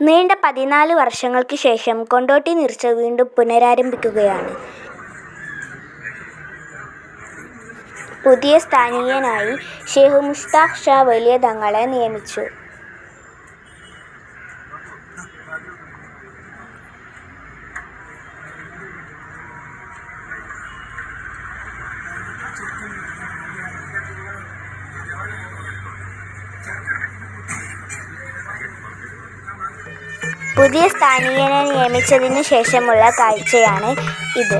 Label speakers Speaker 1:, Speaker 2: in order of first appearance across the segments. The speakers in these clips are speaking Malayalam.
Speaker 1: നീണ്ട പതിനാല് വർഷങ്ങൾക്ക് ശേഷം കൊണ്ടോട്ടി നിർച്ച വീണ്ടും പുനരാരംഭിക്കുകയാണ്. പുതിയ സ്ഥാനീയനായി ഷെയ്ഖ് മുസ്താഖ് ഷാ വലിയ തങ്ങളെ നിയമിച്ചു. പുതിയ സ്ഥാനീയനെ നിയമിച്ചതിനു ശേഷമുള്ള കാഴ്ചയാണ് ഇത്.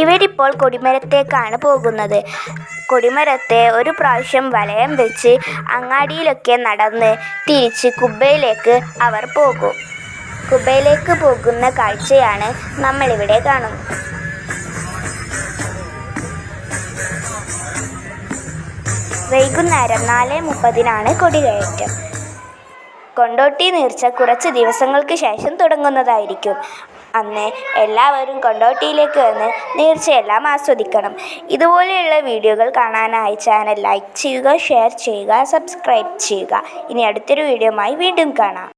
Speaker 1: ഇവരിപ്പോൾ കൊടിമരത്തേക്കാണ് പോകുന്നത്. കൊടിമരത്തെ ഒരു പ്രാവശ്യം വലയം വെച്ച് അങ്ങാടിയിലൊക്കെ നടന്ന് തിരിച്ച് കുബ്ബയിലേക്ക് അവർ പോകും. കുബയിലേക്ക് പോകുന്ന കാഴ്ചയാണ് നമ്മളിവിടെ കാണുന്നത്. വൈകുന്നേരം നാല് മുപ്പതിനാണ് കൊടികയറ്റം. കൊണ്ടോട്ടി നേർച്ച കുറച്ച് ദിവസങ്ങൾക്ക് ശേഷം തുടങ്ങുന്നതായിരിക്കും. അന്ന് എല്ലാവരും കൊണ്ടോട്ടിയിലേക്ക് വന്ന് നേർച്ചയെല്ലാം ആസ്വദിക്കണം. ഇതുപോലെയുള്ള വീഡിയോകൾ കാണാനായി ചാനൽ ലൈക്ക് ചെയ്യുക, ഷെയർ ചെയ്യുക, സബ്സ്ക്രൈബ് ചെയ്യുക. ഇനി അടുത്തൊരു വീഡിയോയുമായി വീണ്ടും കാണാം.